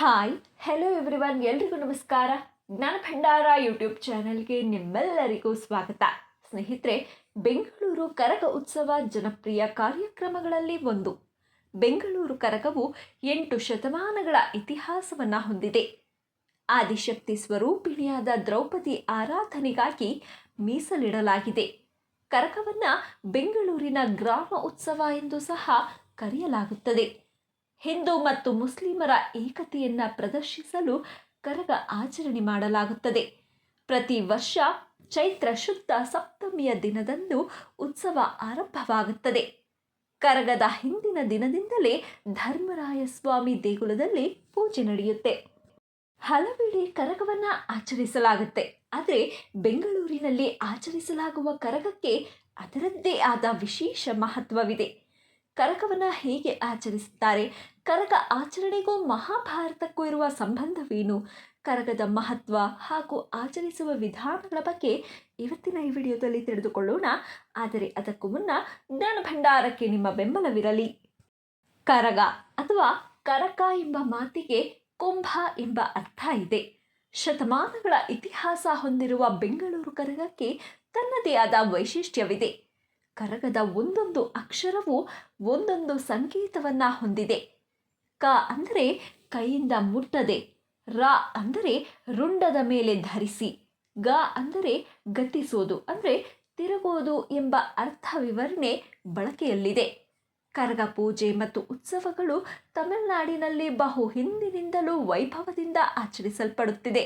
Hi hello everyone ಎಲ್ರಿಗೂ ನಮಸ್ಕಾರ. ಜ್ಞಾನ ಭಂಡಾರ ಯೂಟ್ಯೂಬ್ ಚಾನೆಲ್ಗೆ ನಿಮ್ಮೆಲ್ಲರಿಗೂ ಸ್ವಾಗತ. ಸ್ನೇಹಿತರೆ, ಬೆಂಗಳೂರು ಕರಗ ಉತ್ಸವ ಜನಪ್ರಿಯ ಕಾರ್ಯಕ್ರಮಗಳಲ್ಲಿ ಒಂದು. ಬೆಂಗಳೂರು ಕರಗವು ಎಂಟು ಶತಮಾನಗಳ ಇತಿಹಾಸವನ್ನು ಹೊಂದಿದೆ. ಆದಿಶಕ್ತಿ ಸ್ವರೂಪಿಣಿಯಾದ ದ್ರೌಪದಿ ಆರಾಧನೆಗಾಗಿ ಮೀಸಲಿಡಲಾಗಿದೆ. ಕರಗವನ್ನು ಬೆಂಗಳೂರಿನ ಗ್ರಾಮ ಉತ್ಸವ ಎಂದು ಸಹ ಕರೆಯಲಾಗುತ್ತದೆ. ಹಿಂದೂ ಮತ್ತು ಮುಸ್ಲಿಮರ ಏಕತೆಯನ್ನು ಪ್ರದರ್ಶಿಸಲು ಕರಗ ಆಚರಣೆ ಮಾಡಲಾಗುತ್ತದೆ. ಪ್ರತಿ ವರ್ಷ ಚೈತ್ರ ಶುದ್ಧ ಸಪ್ತಮಿಯ ದಿನದಂದು ಉತ್ಸವ ಆರಂಭವಾಗುತ್ತದೆ. ಕರಗದ ಹಿಂದಿನ ದಿನದಿಂದಲೇ ಧರ್ಮರಾಯ ಸ್ವಾಮಿ ದೇಗುಲದಲ್ಲಿ ಪೂಜೆ ನಡೆಯುತ್ತೆ. ಹಲವೆಡೆ ಕರಗವನ್ನು ಆಚರಿಸಲಾಗುತ್ತೆ. ಆದರೆ ಬೆಂಗಳೂರಿನಲ್ಲಿ ಆಚರಿಸಲಾಗುವ ಕರಗಕ್ಕೆ ಅದರದ್ದೇ ಆದ ವಿಶೇಷ ಮಹತ್ವವಿದೆ. ಕರಗವನ್ನು ಹೇಗೆ ಆಚರಿಸುತ್ತಾರೆ? ಕರಗ ಆಚರಣೆಗೂ ಮಹಾಭಾರತಕ್ಕೂ ಇರುವ ಸಂಬಂಧವೇನು? ಕರಗದ ಮಹತ್ವ ಹಾಗೂ ಆಚರಿಸುವ ವಿಧಾನಗಳ ಬಗ್ಗೆ ಇವತ್ತಿನ ಈ ವಿಡಿಯೋದಲ್ಲಿ ತಿಳಿದುಕೊಳ್ಳೋಣ. ಆದರೆ ಅದಕ್ಕೂ ಮುನ್ನ ಜ್ಞಾನ ಭಂಡಾರಕ್ಕೆ ನಿಮ್ಮ ಬೆಂಬಲವಿರಲಿ. ಕರಗ ಅಥವಾ ಕರಕ ಎಂಬ ಮಾತಿಗೆ ಕುಂಭ ಎಂಬ ಅರ್ಥ ಇದೆ. ಶತಮಾನಗಳ ಇತಿಹಾಸ ಹೊಂದಿರುವ ಬೆಂಗಳೂರು ಕರಗಕ್ಕೆ ತನ್ನದೇ ಆದ ವೈಶಿಷ್ಟ್ಯವಿದೆ. ಕರಗದ ಒಂದೊಂದು ಅಕ್ಷರವು ಒಂದೊಂದು ಸಂಕೇತವನ್ನು ಹೊಂದಿದೆ. ಕ ಅಂದರೆ ಕೈಯಿಂದ ಮುಟ್ಟದೆ, ರ ಅಂದರೆ ರುಂಡದ ಮೇಲೆ ಧರಿಸಿ, ಗ ಅಂದರೆ ಗತಿಸೋದು ಅಂದರೆ ತಿರುಗೋದು ಎಂಬ ಅರ್ಥ ವಿವರಣೆ ಬಳಕೆಯಲ್ಲಿದೆ. ಕರಗ ಪೂಜೆ ಮತ್ತು ಉತ್ಸವಗಳು ತಮಿಳುನಾಡಿನಲ್ಲಿ ಬಹು ಹಿಂದಿನಿಂದಲೂ ವೈಭವದಿಂದ ಆಚರಿಸಲ್ಪಡುತ್ತಿದೆ.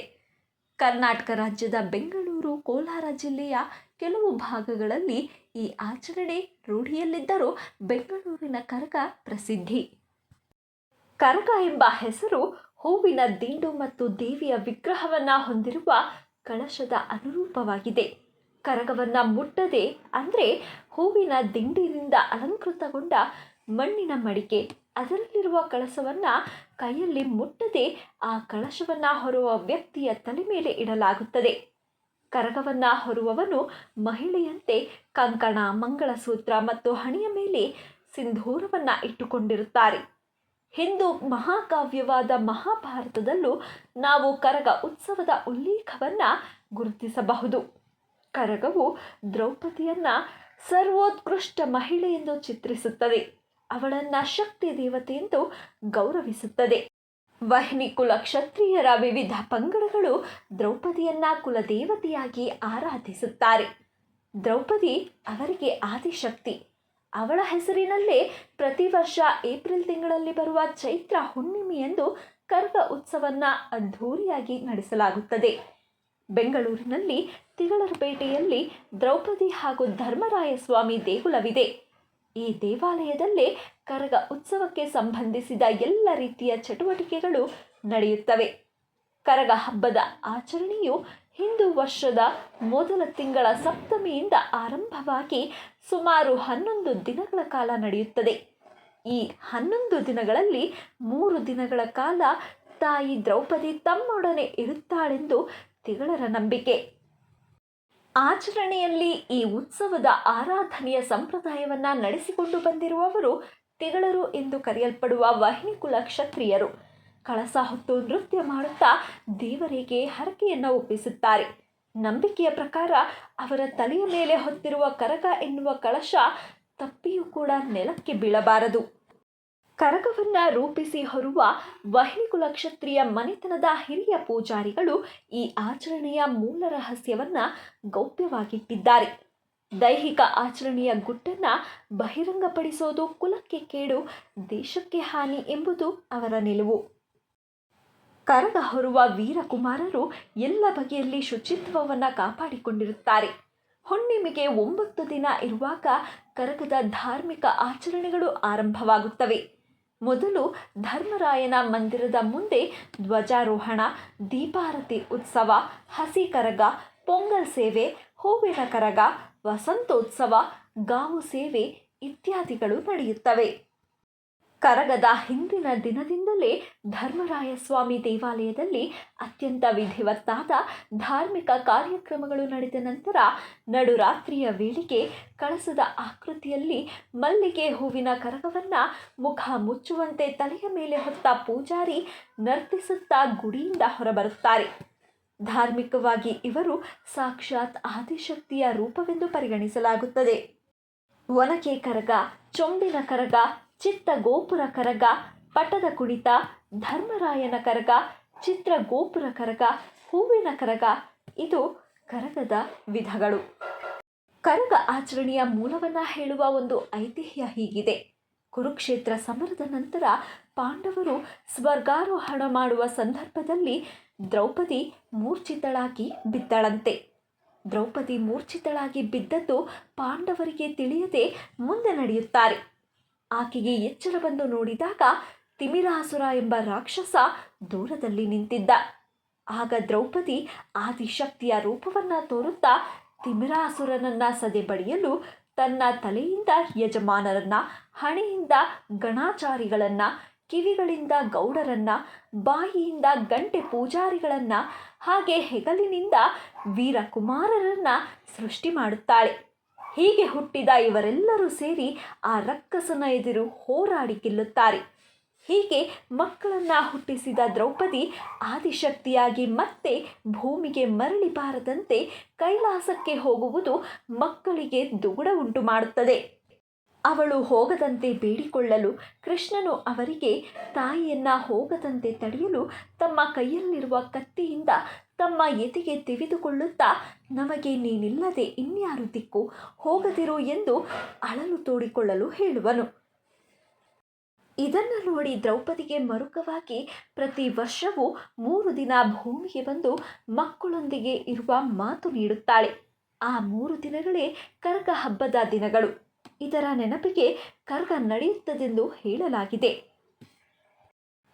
ಕರ್ನಾಟಕ ರಾಜ್ಯದ ಬೆಂಗಳೂರು, ಕೋಲಾರ ಜಿಲ್ಲೆಯ ಕೆಲವು ಭಾಗಗಳಲ್ಲಿ ಈ ಆಚರಣೆ ರೂಢಿಯಲ್ಲಿದ್ದರೂ ಬೆಂಗಳೂರಿನ ಕರಗ ಪ್ರಸಿದ್ಧಿ. ಕರಗ ಎಂಬ ಹೆಸರು ಹೂವಿನ ದಿಂಡು ಮತ್ತು ದೇವಿಯ ವಿಗ್ರಹವನ್ನು ಹೊಂದಿರುವ ಕಳಶದ ಅನುರೂಪವಾಗಿದೆ. ಕರಗವನ್ನು ಮುಟ್ಟದೆ ಅಂದರೆ ಹೂವಿನ ದಿಂಡಿನಿಂದ ಅಲಂಕೃತಗೊಂಡ ಮಣ್ಣಿನ ಮಡಿಕೆ. ಅದರಲ್ಲಿರುವ ಕಳಸವನ್ನು ಕೈಯಲ್ಲಿ ಮುಟ್ಟದೆ ಆ ಕಳಶವನ್ನು ಹೊರುವ ವ್ಯಕ್ತಿಯ ತಲೆ ಮೇಲೆ ಇಡಲಾಗುತ್ತದೆ. ಕರಗವನ್ನು ಹೊರುವವನು ಮಹಿಳೆಯಂತೆ ಕಂಕಣ, ಮಂಗಳಸೂತ್ರ ಮತ್ತು ಹಣೆಯ ಮೇಲೆ ಸಿಂಧೂರವನ್ನು ಇಟ್ಟುಕೊಂಡಿರುತ್ತಾರೆ. ಹಿಂದೂ ಮಹಾಕಾವ್ಯವಾದ ಮಹಾಭಾರತದಲ್ಲೂ ನಾವು ಕರಗ ಉತ್ಸವದ ಉಲ್ಲೇಖವನ್ನು ಗುರುತಿಸಬಹುದು. ಕರಗವು ದ್ರೌಪದಿಯನ್ನು ಸರ್ವೋತ್ಕೃಷ್ಟ ಮಹಿಳೆ ಎಂದು ಚಿತ್ರಿಸುತ್ತದೆ. ಅವಳನ್ನು ಶಕ್ತಿ ದೇವತೆ ಎಂದು ಗೌರವಿಸುತ್ತದೆ. ವಹಿನಿ ಕುಲ ಕ್ಷತ್ರಿಯರ ವಿವಿಧ ಪಂಗಡಗಳು ದ್ರೌಪದಿಯನ್ನ ಕುಲದೇವತೆಯಾಗಿ ಆರಾಧಿಸುತ್ತಾರೆ. ದ್ರೌಪದಿ ಅವರಿಗೆ ಆದಿಶಕ್ತಿ. ಅವಳ ಹೆಸರಿನಲ್ಲೇ ಪ್ರತಿ ವರ್ಷ ಏಪ್ರಿಲ್ ತಿಂಗಳಲ್ಲಿ ಬರುವ ಚೈತ್ರ ಹುಣ್ಣಿಮೆಯಂದು ಕರ್ಗ ಉತ್ಸವನ್ನ ಅದ್ಧೂರಿಯಾಗಿ ನಡೆಸಲಾಗುತ್ತದೆ. ಬೆಂಗಳೂರಿನಲ್ಲಿ ತಿಗಳರಪೇಟೆಯಲ್ಲಿ ದ್ರೌಪದಿ ಹಾಗೂ ಧರ್ಮರಾಯ ಸ್ವಾಮಿ ದೇಗುಲವಿದೆ. ಈ ದೇವಾಲಯದಲ್ಲೇ ಕರಗ ಉತ್ಸವಕ್ಕೆ ಸಂಬಂಧಿಸಿದ ಎಲ್ಲ ರೀತಿಯ ಚಟುವಟಿಕೆಗಳು ನಡೆಯುತ್ತವೆ. ಕರಗ ಹಬ್ಬದ ಆಚರಣೆಯು ಹಿಂದೂ ವರ್ಷದ ಮೊದಲ ತಿಂಗಳ ಸಪ್ತಮಿಯಿಂದ ಆರಂಭವಾಗಿ ಸುಮಾರು ಹನ್ನೊಂದು ದಿನಗಳ ಕಾಲ ನಡೆಯುತ್ತದೆ. ಈ ಹನ್ನೊಂದು ದಿನಗಳಲ್ಲಿ ಮೂರು ದಿನಗಳ ಕಾಲ ತಾಯಿ ದ್ರೌಪದಿ ತಮ್ಮೊಡನೆ ಇರುತ್ತಾಳೆಂದು ತಿಗಳರ ನಂಬಿಕೆ. ಆಚರಣೆಯಲ್ಲಿ ಈ ಉತ್ಸವದ ಆರಾಧನೆಯ ಸಂಪ್ರದಾಯವನ್ನು ನಡೆಸಿಕೊಂಡು ಬಂದಿರುವವರು ತಿಗಳರು ಎಂದು ಕರೆಯಲ್ಪಡುವ ವಾಹಿನಿಕುಲ ಕ್ಷತ್ರಿಯರು. ಕಳಸ ಹೊತ್ತು ನೃತ್ಯ ಮಾಡುತ್ತಾ ದೇವರಿಗೆ ಹರಕೆಯನ್ನು ಒಪ್ಪಿಸುತ್ತಾರೆ. ನಂಬಿಕೆಯ ಪ್ರಕಾರ ಅವರ ತಲೆಯ ಮೇಲೆ ಹೊತ್ತಿರುವ ಕರಗ ಎನ್ನುವ ಕಳಶ ತಪ್ಪಿಯೂ ಕೂಡ ನೆಲಕ್ಕೆ ಬೀಳಬಾರದು. ಕರಗವನ್ನು ರೂಪಿಸಿ ಹೊರುವ ವಹಿನಿಕುಲ ಕ್ಷತ್ರಿಯ ಮನೆತನದ ಹಿರಿಯ ಪೂಜಾರಿಗಳು ಈ ಆಚರಣೆಯ ಮೂಲ ರಹಸ್ಯವನ್ನು ಗೌಪ್ಯವಾಗಿಟ್ಟಿದ್ದಾರೆ. ದೈಹಿಕ ಆಚರಣೆಯ ಗುಟ್ಟನ್ನು ಬಹಿರಂಗಪಡಿಸೋದು ಕುಲಕ್ಕೆ ಕೇಡು, ದೇಶಕ್ಕೆ ಹಾನಿ ಎಂಬುದು ಅವರ ನಿಲುವು. ಕರಗ ಹೊರುವ ವೀರಕುಮಾರರು ಎಲ್ಲ ಬಗೆಯಲ್ಲಿ ಶುಚಿತ್ವವನ್ನು ಕಾಪಾಡಿಕೊಂಡಿರುತ್ತಾರೆ. ಹುಣ್ಣಿಮೆಗೆ ಒಂಬತ್ತು ದಿನ ಇರುವಾಗ ಕರಗದ ಧಾರ್ಮಿಕ ಆಚರಣೆಗಳು ಆರಂಭವಾಗುತ್ತವೆ. ಮೊದಲು ಧರ್ಮರಾಯನ ಮಂದಿರದ ಮುಂದೆ ಧ್ವಜಾರೋಹಣ, ದೀಪಾರತಿ ಉತ್ಸವ, ಹಸಿ ಕರಗ, ಪೊಂಗಲ್ ಸೇವೆ, ಹೂವಿನ ಕರಗ, ವಸಂತೋತ್ಸವ, ಗಾವು ಸೇವೆ ಇತ್ಯಾದಿಗಳು ನಡೆಯುತ್ತವೆ. ಕರಗದ ಹಿಂದಿನ ದಿನದಿಂದಲೇ ಧರ್ಮರಾಯ ಸ್ವಾಮಿ ದೇವಾಲಯದಲ್ಲಿ ಅತ್ಯಂತ ವಿಧಿವತ್ತಾದ ಧಾರ್ಮಿಕ ಕಾರ್ಯಕ್ರಮಗಳು ನಡೆದ ನಂತರ ನಡುರಾತ್ರಿಯ ವೇಳೆಗೆ ಕಳಸದ ಆಕೃತಿಯಲ್ಲಿ ಮಲ್ಲಿಗೆ ಹೂವಿನ ಕರಗವನ್ನು ಮುಖ ಮುಚ್ಚುವಂತೆ ತಲೆಯ ಮೇಲೆ ಹೊತ್ತ ಪೂಜಾರಿ ನರ್ತಿಸುತ್ತಾ ಗುಡಿಯಿಂದ ಹೊರಬರುತ್ತಾರೆ. ಧಾರ್ಮಿಕವಾಗಿ ಇವರು ಸಾಕ್ಷಾತ್ ಆದಿಶಕ್ತಿಯ ರೂಪವೆಂದು ಪರಿಗಣಿಸಲಾಗುತ್ತದೆ. ಒನಕೆ ಕರಗ ಚೊಂಬಿನ ಕರಗ ಚಿತ್ತ ಗೋಪುರ ಕರಗ ಪಟದ ಕುಣಿತ ಧರ್ಮರಾಯನ ಕರಗ ಚಿತ್ರ ಗೋಪುರ ಕರಗ ಹೂವಿನ ಕರಗ, ಇದು ಕರಗದ ವಿಧಗಳು. ಕರಗ ಆಚರಣೆಯ ಮೂಲವನ್ನ ಹೇಳುವ ಒಂದು ಐತಿಹ್ಯ ಹೀಗಿದೆ. ಕುರುಕ್ಷೇತ್ರ ಸಮರದ ನಂತರ ಪಾಂಡವರು ಸ್ವರ್ಗಾರೋಹಣ ಮಾಡುವ ಸಂದರ್ಭದಲ್ಲಿ ದ್ರೌಪದಿ ಮೂರ್ಛಿತಳಾಗಿ ಬಿದ್ದಳಂತೆ. ದ್ರೌಪದಿ ಮೂರ್ಛಿತಳಾಗಿ ಬಿದ್ದದ್ದು ಪಾಂಡವರಿಗೆ ತಿಳಿಯದೆ ಮುಂದೆ ನಡೆಯುತ್ತಾರೆ. ಆಕೆಗೆ ಎಚ್ಚರ ಬಂದು ನೋಡಿದಾಗ ತಿಮಿರಾಸುರ ಎಂಬ ರಾಕ್ಷಸ ದೂರದಲ್ಲಿ ನಿಂತಿದ್ದ. ಆಗ ದ್ರೌಪದಿ ಆದಿಶಕ್ತಿಯ ರೂಪವನ್ನ ತೋರುತ್ತಾ ತಿಮಿರಾಸುರನನ್ನ ಸದೆಬಡಿಯಲು ತನ್ನ ತಲೆಯಿಂದ ಯಜಮಾನರನ್ನ, ಹಣೆಯಿಂದ ಗಣಾಚಾರಿಗಳನ್ನ, ಕಿವಿಗಳಿಂದ ಗೌಡರನ್ನ, ಬಾಯಿಯಿಂದ ಗಂಟೆ ಪೂಜಾರಿಗಳನ್ನ ಹಾಗೆ ಹೆಗಲಿನಿಂದ ವೀರಕುಮಾರರನ್ನ ಸೃಷ್ಟಿ ಮಾಡುತ್ತಾಳೆ. ಹೀಗೆ ಹುಟ್ಟಿದ ಇವರೆಲ್ಲರೂ ಸೇರಿ ಆ ರಕ್ಕಸನ ಎದುರು ಹೋರಾಡಿ ಗೆಲ್ಲುತ್ತಾರೆ. ಹೀಗೆ ಮಕ್ಕಳನ್ನ ಹುಟ್ಟಿಸಿದ ದ್ರೌಪದಿ ಆದಿಶಕ್ತಿಯಾಗಿ ಮತ್ತೆ ಭೂಮಿಗೆ ಮರಳಿ ಬಾರದಂತೆ ಕೈಲಾಸಕ್ಕೆ ಹೋಗುವುದು ಮಕ್ಕಳಿಗೆ ದುಗುಡ ಉಂಟು ಮಾಡುತ್ತದೆ. ಅವಳು ಹೋಗದಂತೆ ಬೇಡಿಕೊಳ್ಳಲು ಕೃಷ್ಣನು ಅವರಿಗೆ ತಾಯಿಯನ್ನ ಹೋಗದಂತೆ ತಡೆಯಲು ತಮ್ಮ ಕೈಯಲ್ಲಿರುವ ಕತ್ತಿಯಿಂದ ತಮ್ಮ ಎದೆಗೆ ತೆಗೆದುಕೊಳ್ಳುತ್ತಾ, ನಮಗೆ ನೀನಿಲ್ಲದೆ ಇನ್ಯಾರು ದಿಕ್ಕು ಹೋಗದಿರು ಎಂದು ಅಳಲು ತೋಡಿಕೊಳ್ಳಲು ಹೇಳುವನು. ಇದನ್ನು ನೋಡಿ ದ್ರೌಪದಿಗೆ ಮರುಕವಾಗಿ ಪ್ರತಿ ವರ್ಷವೂ ಮೂರು ದಿನ ಭೂಮಿಗೆ ಬಂದು ಮಕ್ಕಳೊಂದಿಗೆ ಇರುವ ಮಾತು ನೀಡುತ್ತಾಳೆ. ಆ ಮೂರು ದಿನಗಳೇ ಕರ್ಗ ಹಬ್ಬದ ದಿನಗಳು. ಇದರ ನೆನಪಿಗೆ ಕರ್ಗ ನಡೆಯುತ್ತದೆಂದು ಹೇಳಲಾಗಿದೆ.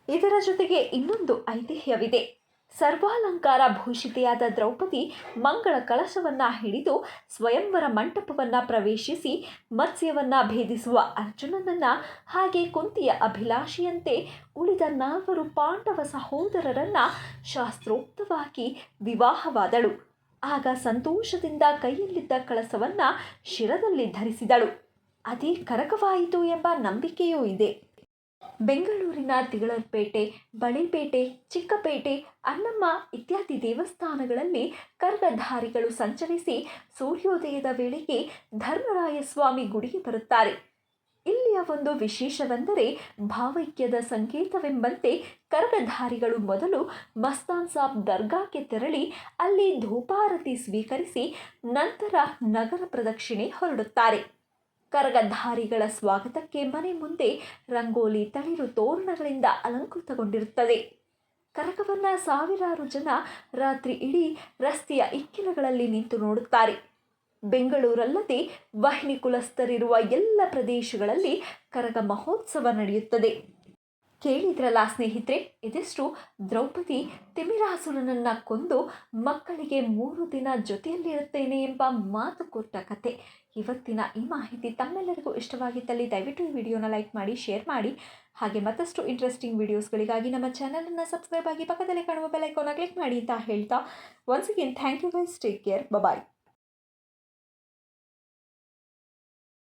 ಇದರ ಜೊತೆಗೆ ಇನ್ನೊಂದು ಐತಿಹ್ಯವಿದೆ. ಸರ್ವಾಲಂಕಾರ ಭೂಷಿತೆಯಾದ ದ್ರೌಪದಿ ಮಂಗಳ ಕಳಶವನ್ನ ಹಿಡಿದು ಸ್ವಯಂವರ ಮಂಟಪವನ್ನ ಪ್ರವೇಶಿಸಿ ಮತ್ಸ್ಯವನ್ನ ಭೇದಿಸುವ ಅರ್ಜುನನನ್ನ ಹಾಗೆ ಕುಂತಿಯ ಅಭಿಲಾಷೆಯಂತೆ ಉಳಿದ ನಾಲ್ವರು ಪಾಂಡವ ಸಹೋದರರನ್ನ ಶಾಸ್ತ್ರೋಕ್ತವಾಗಿ ವಿವಾಹವಾದಳು. ಆಗ ಸಂತೋಷದಿಂದ ಕೈಯಲ್ಲಿದ್ದ ಕಳಸವನ್ನು ಶಿರದಲ್ಲಿ ಧರಿಸಿದಳು. ಅದೇ ಕರಕವಾಯಿತು ಎಂಬ ನಂಬಿಕೆಯೂ ಇದೆ. ಬೆಂಗಳೂರಿನ ತಿಗಳರ್ಪೇಟೆ, ಬಳಿಪೇಟೆ, ಚಿಕ್ಕಪೇಟೆ ಅನ್ನಮ್ಮ ಇತ್ಯಾದಿ ದೇವಸ್ಥಾನಗಳಲ್ಲಿ ಕರ್ಗಧಾರಿಗಳು ಸಂಚರಿಸಿ ಸೂರ್ಯೋದಯದ ವೇಳೆಗೆ ಧರ್ಮರಾಯ ಸ್ವಾಮಿ ಗುಡಿಗೆ ಬರುತ್ತಾರೆ. ಇಲ್ಲಿಯ ಒಂದು ವಿಶೇಷವೆಂದರೆ ಭಾವೈಕ್ಯದ ಸಂಕೇತವೆಂಬಂತೆ ಕರ್ಗಧಾರಿಗಳು ಮೊದಲು ಮಸ್ತಾನ್ ಸಾಬ್ ದರ್ಗಾಕ್ಕೆ ತೆರಳಿ ಅಲ್ಲಿ ಧೂಪಾರತಿ ಸ್ವೀಕರಿಸಿ ನಂತರ ನಗರ ಪ್ರದಕ್ಷಿಣೆ ಹೊರಡುತ್ತಾರೆ. ಕರಗಧಾರಿಗಳ ಸ್ವಾಗತಕ್ಕೆ ಮನೆ ಮುಂದೆ ರಂಗೋಲಿ ತಳಿರು ತೋರಣಗಳಿಂದ ಅಲಂಕೃತಗೊಂಡಿರುತ್ತದೆ. ಕರಗವನ್ನು ಸಾವಿರಾರು ಜನ ರಾತ್ರಿ ಇಡೀ ರಸ್ತೆಯ ಇಕ್ಕಿಲಗಳಲ್ಲಿ ನಿಂತು ನೋಡುತ್ತಾರೆ. ಬೆಂಗಳೂರಲ್ಲದೆ ವಹಿನಿ ಕುಲಸ್ಥರಿರುವ ಎಲ್ಲ ಪ್ರದೇಶಗಳಲ್ಲಿ ಕರಗ ಮಹೋತ್ಸವ ನಡೆಯುತ್ತದೆ. ಕೇಳಿದ್ರಲ್ಲ ಸ್ನೇಹಿತರೆ, ಇದಿಷ್ಟು ದ್ರೌಪದಿ ತಿಮಿರಾಸುರನನ್ನ ಕೊಂದು ಮಕ್ಕಳಿಗೆ ಮೂರು ದಿನ ಜೊತೆಯಲ್ಲಿರುತ್ತೇನೆ ಎಂಬ ಮಾತು ಕೊಟ್ಟ ಕತೆ. ಇವತ್ತಿನ ಈ ಮಾಹಿತಿ ತಮ್ಮೆಲ್ಲರಿಗೂ ಇಷ್ಟವಾಗಿದ್ದಲ್ಲಿ ದಯವಿಟ್ಟು ಈ ವಿಡಿಯೋನ ಲೈಕ್ ಮಾಡಿ, ಶೇರ್ ಮಾಡಿ. ಹಾಗೆ ಮತ್ತಷ್ಟು ಇಂಟ್ರೆಸ್ಟಿಂಗ್ ವಿಡಿಯೋಸ್ಗಳಿಗಾಗಿ ನಮ್ಮ ಚಾನಲನ್ನು ಸಬ್ಸ್ಕ್ರೈಬ್ ಆಗಿ ಪಕ್ಕದಲ್ಲಿ ಕಾಣುವ ಬೆಲೈಕೋನ ಕ್ಲಿಕ್ ಮಾಡಿ ಅಂತ ಹೇಳ್ತಾ once again thank you guys take care bye